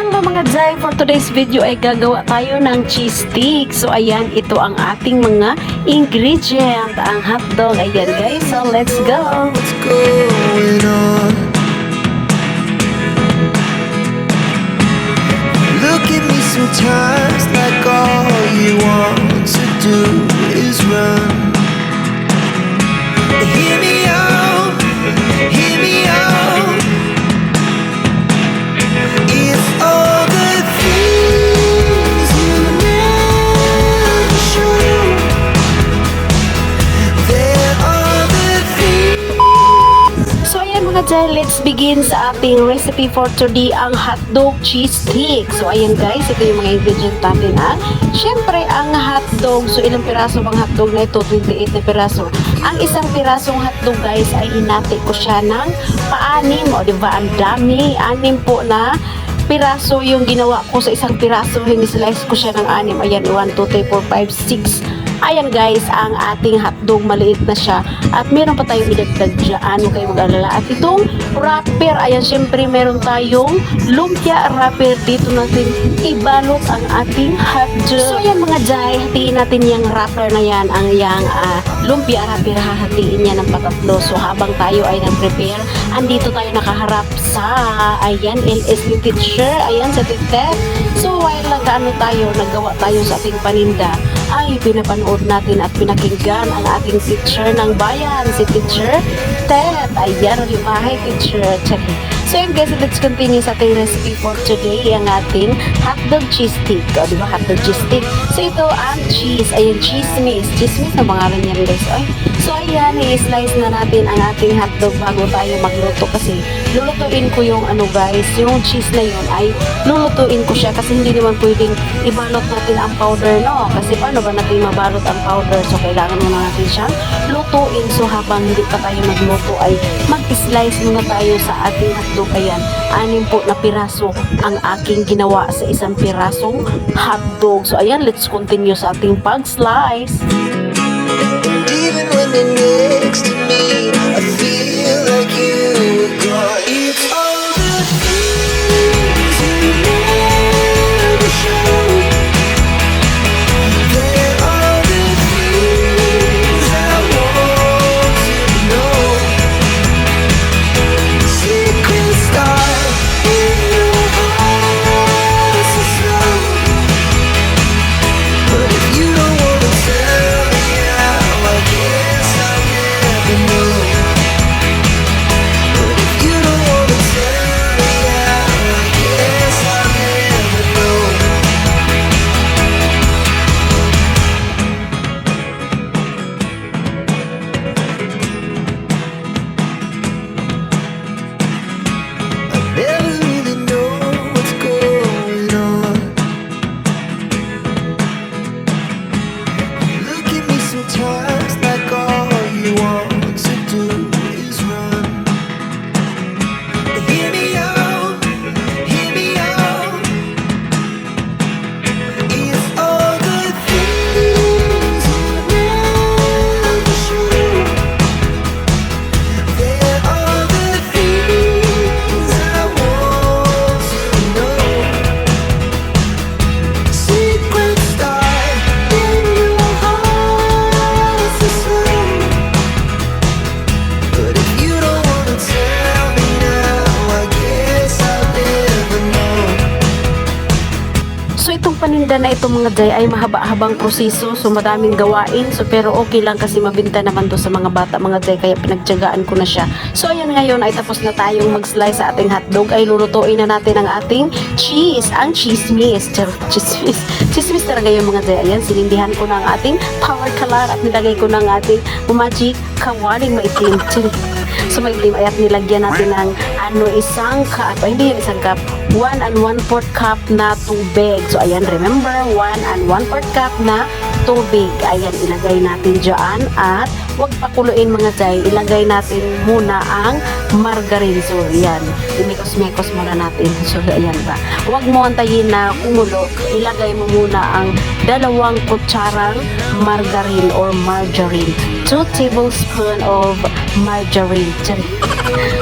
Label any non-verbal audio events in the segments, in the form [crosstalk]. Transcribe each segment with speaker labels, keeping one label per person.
Speaker 1: Hello mga Jai! For today's video ay gagawa tayo ng cheese stick. So ayan, ito ang ating mga ingredient. Ang hotdog. Ayan guys, so let's go!
Speaker 2: what's going on. Look at me sometimes like all you want to do is run.
Speaker 1: Let's begin sa ating recipe for today, ang hotdog cheese stick. So ayan guys, ito yung mga ingredient natin ha. Siyempre, ang hotdog, so ilang piraso bang hotdog na ito? 28 na piraso. Ang isang pirasong hotdog guys ay hinati ko siya ng paanim. O diba, ang dami. Anim po na piraso yung ginawa ko sa isang piraso. Hinislice ko siya ng anim. Ayan, 1, 2, 3, 4, 5, 6. Ayan guys, ang ating hotdog maliit na siya. At meron pa tayong idagdag dyan. Huwag kayong mag-alala. At itong wrapper, ayan syempre meron tayong lumpia wrapper. Dito natin ibalot ang ating hotdog. So ayan mga jay, hatiin natin yung wrapper na yan. Ang yang ah, lumpia wrapper, hahatiin niya ng patatlo. So habang tayo ay nag-prepare, andito tayo nakaharap sa, ayan, LS ni teacher. Ayan, sa titet. So while nag-ano tayo, naggawa tayo sa ating paninda, ay pinapanood natin at pinakinggan ang ating teacher ng bayan, si teacher Ted. Ayan, yung bahay teacher. Check. So yun guys, let's continue sa ating recipe for today, ang ating hotdog cheese stick. O, di ba, hotdog cheese stick. So ito ang cheese, ayan, chismis. Chismis na pangalan niyan guys. Ay, so ayan, i-slice na natin ang ating hotdog bago tayo magluto kasi lulutuin ko yung ano guys, yung cheese na yun ay lulutuin ko siya kasi hindi naman pwedeng ibalot natin ang powder, no? Kasi paano ba natin mabalot ang powder? So, kailangan muna natin siyang lutuin. So, habang hindi pa tayo magluto ay mag-slice muna tayo sa ating hotdog. Ayan, anim po na piraso ang aking ginawa sa isang pirasong hotdog. So, ayan, let's continue sa ating pag-slice.
Speaker 2: And even when they're next to me, I feel like
Speaker 1: Paninda na ito mga jay ay mahaba-habang proseso so madaming gawain so pero okay lang kasi mabinta naman to sa mga bata mga jay kaya pinagtyagaan ko na siya. So ayan ngayon ay tapos na tayong mag-slice sa ating hotdog ay lulutuin na natin ang ating cheese, ang chismis. Chismis. Chismis talaga yung mga jay. Ayan, sinindihan ko na ang ating power color at nilagay ko na ang ating magic kawaling maitim. So maitim ay at nilagyan natin ng ano isang cup, ay hindi yan isang cup, 1 and 1 4 cup na tubig. So ayan, remember, 1 and 1 4 cup na tubig. Ayan, ilagay natin dyan at huwag pakuluin mga jay. Ilagay natin muna ang margarine. So ayan, imikos-mikos muna natin. So ayan ba. Huwag mo antayin na kumulo. Ilagay mo muna ang dalawang kutsarang margarine or margarine. 2 tablespoon of margarine. [laughs]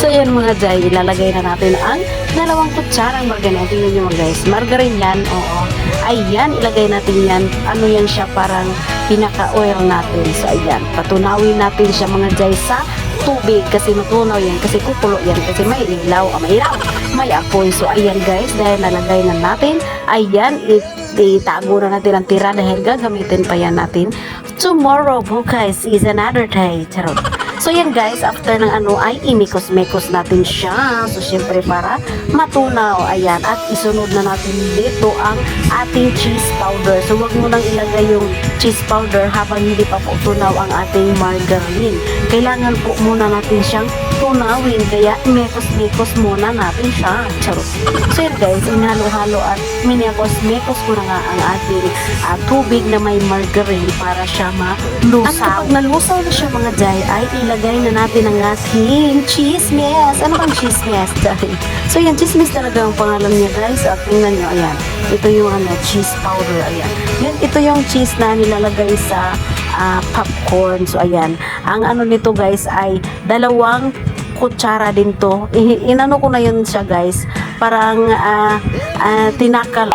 Speaker 1: So yan mga jay, ilalagay na natin ang dalawang kutsarang margarine. Tingnan nyo guys. Margarine yan, oo. Ayan, ilagay natin yan. Ano yan siya, parang pinaka-oil natin. So, ayan, patunawin natin siya mga guys sa tubig kasi matunaw yan kasi kukulo yan kasi may ilaw ah, may ilaw may apoy so ayan guys dahil nalagay na natin ayan it, itago na natin ang tira dahil gagamitin pa yan natin tomorrow bukas is another day charot So yan guys, after ng ano ay imikos-mekos natin siya. So syempre para matunaw, ayan. At isunod na natin dito ang ating cheese powder. So wag mo nang ilagay yung cheese powder habang hindi pa po tunaw ang ating margarine. Kailangan po muna natin siyang tunawin. Kaya mekos-mekos muna natin siya. Charot. So yan guys, inhalo-halo at minekos-mekos ko na nga ang ating ah, tubig na may margarine para siya malusaw. At kapag nalusaw na siya mga jay, ay ilagay na natin ang ating chismes. Ano bang chismes? Dahil, so yan, chismes talaga ang pangalan niya guys. At tingnan nyo, ayan. Ito yung ano, cheese powder, ayan. Yan, ito yung cheese na nilalagay sa ah, popcorn. So ayan, ang ano nito guys ay dalawang kutsara din to. I- inano ko na yun siya guys. Parang ah, ah, tinakal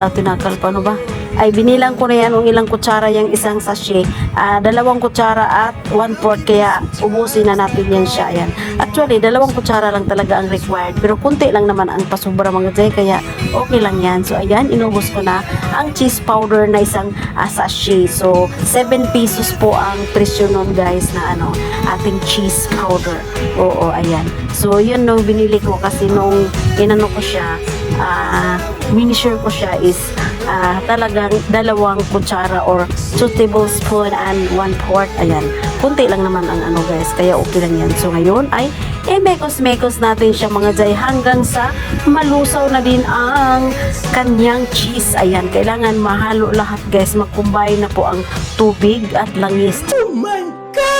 Speaker 1: Ah, tinakal pa ano ba? Ay binilang ko na yan kung ilang kutsara yung isang sachet. Ah, dalawang kutsara at one fourth kaya ubusin na natin yan siya. Ayan. Actually, dalawang kutsara lang talaga ang required. Pero kunti lang naman ang pasubra mga jay kaya okay lang yan. So ayan, inubos ko na ang cheese powder na isang ah, sachet. So 7 pesos po ang presyo nun guys na ano, ating cheese powder. Oo, ayan. So yun no, binili ko kasi nung inano ko siya, ah minisure ko siya is ah, talagang dalawang kutsara or 2 tablespoon and 1 fourth. Ayan. Kunti lang naman ang ano guys. Kaya okay lang yan. So ngayon ay i-mekos-mekos natin siya mga jay hanggang sa malusaw na din ang kanyang cheese. Ayan. Kailangan mahalo lahat guys. Mag-combine na po ang tubig at langis.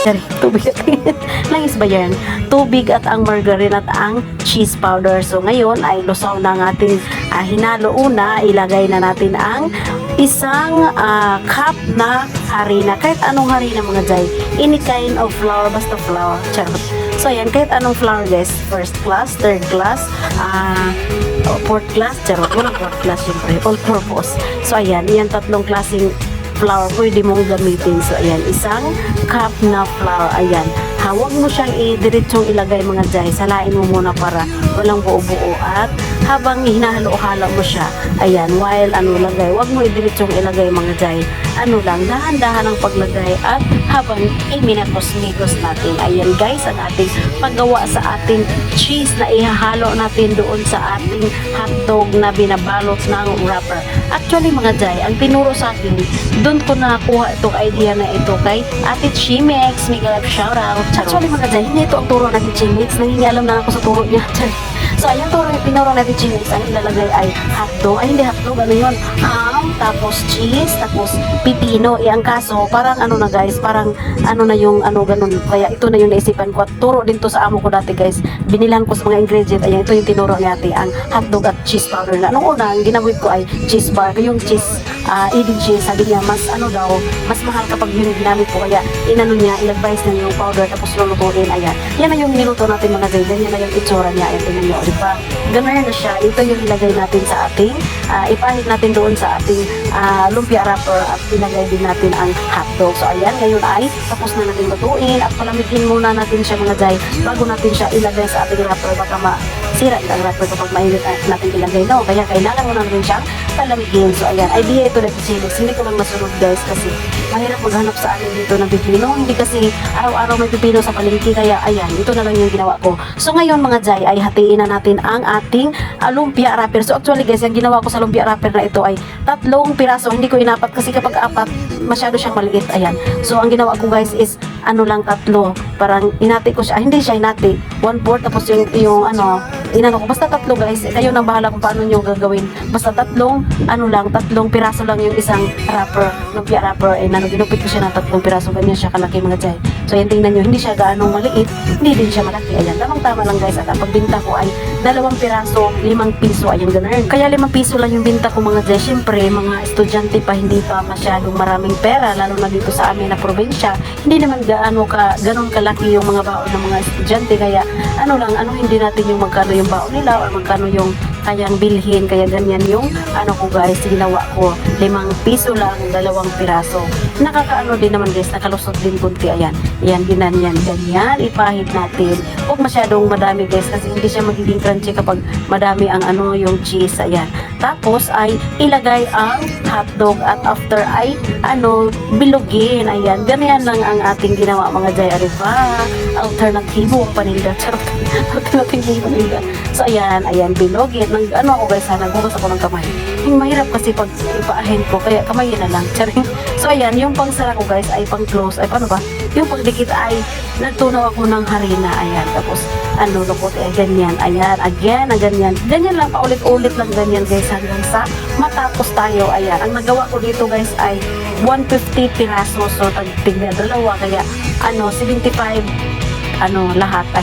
Speaker 1: Sorry, tubig at [laughs] langis ba yan? Tubig at ang margarine at ang cheese powder. So ngayon ay lusaw na ang ating ah, hinalo una. Ilagay na natin ang isang ah, cup na harina. Kahit anong harina mga jay. Any kind of flour, basta flour. Charot. So ayan, kahit anong flour guys. First class, third class, oh, fourth class. Charot, walang fourth class syempre. All purpose. So ayan, yan tatlong klaseng flour pwede mong gamitin. So, ayan, isang cup na flour. Ayan, hawag mo siyang i-diretsong ilagay mga jay. Salain mo muna para walang buo-buo. At habang hinahalo-halo mo siya, ayan, while ano lagay, wag mo i-diretsong ilagay mga jay. Ano lang, dahan-dahan ang paglagay at habang iminakos-mikos natin. Ayan guys, ang ating paggawa sa ating cheese na ihahalo natin doon sa ating hotdog na binabalot ng wrapper. Actually mga jay, ang tinuro sa akin, doon ko nakuha itong idea na ito kay Ate Chimex. Miguel F. shoutout. Actually mga jay, hindi ito ang turo ng Chimex. Nangingialam na ako sa turo niya. So, ayan yung tinuro Ate Chimex. Ang ilalagay ay hotdog. Ay, hindi hotdog. Ano yun? Ham, tapos cheese, tapos pipino. Eh, ang kaso, parang ano na guys, parang ano na yung ano ganun. Kaya ito na yung naisipan ko. At turo din to sa amo ko dati guys. Binilan ko sa mga ingredient. Ayan, ito yung tinuro ni ate. Ang hotdog at cheese powder na. Nung una, ang ginawin ko ay cheese bar. Yung cheese, uh, eating cheese. Sabi niya, mas ano daw, mas mahal kapag yun yung ginamit ko. Kaya inano niya, in-advise na yung powder tapos lulutuin. Ayan. Yan na yung niluto natin mga guys. Yan na yung itsura niya. Ayan, tingnan niyo. Di ba? Ganun na siya. Ito yung ilagay natin sa ating, uh, ipahid natin doon sa ating ah, lumpia wrapper at ilagay din natin ang hotdog. So ayan, ngayon ay tapos na natin lutuin at palamigin muna natin siya mga jay bago natin siya ilagay sa ating wrapper baka masira ang wrapper kapag mainit at natin ilagay no. Kaya kailangan muna natin siyang palamigin. So ayan, idea ito na Felix. Hindi ko lang masunod guys kasi mahirap maghanap sa amin dito ng pipino. Hindi kasi araw-araw may pipino sa palengke kaya ayan, ito na lang yung ginawa ko. So ngayon mga jay ay hatiin na natin ang ating lumpia wrapper. So actually guys, yung ginawa ko sa lumpia wrapper na ito ay tatlong piraso. Hindi ko inapat kasi kapag apat, masyado siyang maliit. Ayan. So ang ginawa ko guys is ano lang tatlo. Parang inati ko siya. Ah, hindi siya inati. One fourth tapos yung, yung ano, inano ko. Basta tatlo guys. Kayo nang bahala kung paano nyo gagawin. Basta tatlong, ano lang, tatlong piraso lang yung isang wrapper. Lumpia wrapper. Eh, nano, ginupit ko siya ng tatlong piraso. Ganyan siya kalaki mga jay. So yan tingnan nyo, hindi siya gaano maliit. Hindi din siya malaki. Ayan, tamang-tama lang guys. At ang pagbinta ko ay dalawang piraso, limang piso. Ayan, ganun. Kaya limang piso lang yung binta ko mga jay. Siyempre, mga estudyante pa, hindi pa masyadong maraming pera. Lalo na dito sa amin na probinsya. Hindi naman gaano ka ganun kalaki yung mga baon ng mga estudyante. Kaya ano lang ano hindi natin yung magkano yung baon nila or magkano yung kayang bilhin. Kaya ganyan yung ano ko guys ginawa ko. Limang piso lang dalawang piraso. Nakakaano din naman guys nakalusot din kunti. Ayan yan ginanyan ganyan. Ipahid natin. Huwag masyadong madami guys kasi hindi siya magiging crunchy kapag madami ang ano yung cheese. Ayan. Tapos ay ilagay ang hotdog at after ay ano bilugin. Ayan ganyan lang ang ating ginawa mga jay ariba alternatibo ang paninda charot. Alternatibo ang paninda so ayan ayan bilugin nang ano ako guys ha nagbukas ako ng kamay. Yung mahirap kasi pag ipaahin ko kaya kamay na lang. [laughs] Charing so ayan yung pangsara ko guys ay pang close ay paano ba? Yung pagdikit ay nagtunaw ako ng harina. Ayan tapos ano lukot ay ganyan. Ayan again ang ganyan. Ganyan lang paulit-ulit lang ganyan guys hanggang sa matapos tayo. Ayan ang nagawa ko dito guys ay 150 piraso. So tigna dalawa kaya ano 75 ano lahat ay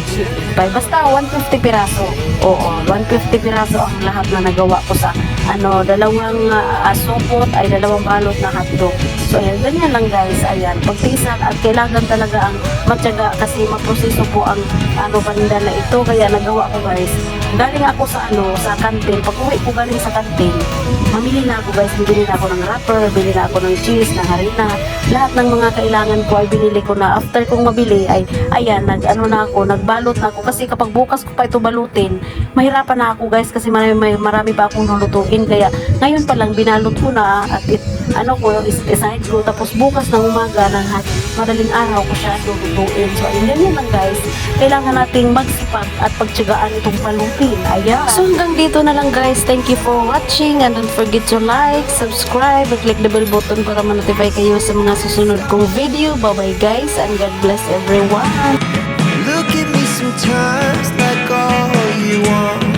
Speaker 1: 55 basta 150 piraso. Oo 150 piraso ang lahat na nagawa ko sa ano dalawang uh, supot ay dalawang balot na hotdog. So ayan ganyan lang guys. Ayan pagtisan at kailangan talaga ang matyaga kasi maproseso po ang ano paninda na ito. Kaya nagawa ko guys. Galing ako sa ano sa kantin pag uwi ko galing sa kantin mamili na ako guys. Bibili na ako ng wrapper bili na ako ng cheese ng harina. Lahat ng mga kailangan ko ay binili ko na. After kong mabili ay ayan nag ano na ako nagbalot na ako. Kasi kapag bukas ko pa ito balutin mahirapan na ako guys kasi marami, may, marami pa akong lulutuin. Kaya ngayon pa lang binalot ko na at it, ano ko is aside ko tapos bukas ng umaga ng madaling araw ko siya lulutuin. So ayun ganyan lang guys. Kailangan nating magsipag at pagtsagaan itong palutin ayan. So hanggang dito na lang guys. Thank you for watching and don't forget to like subscribe and click the bell button para ma-notify kayo sa mga susunod kong video. Bye bye guys and God bless everyone
Speaker 2: sometimes like all you. want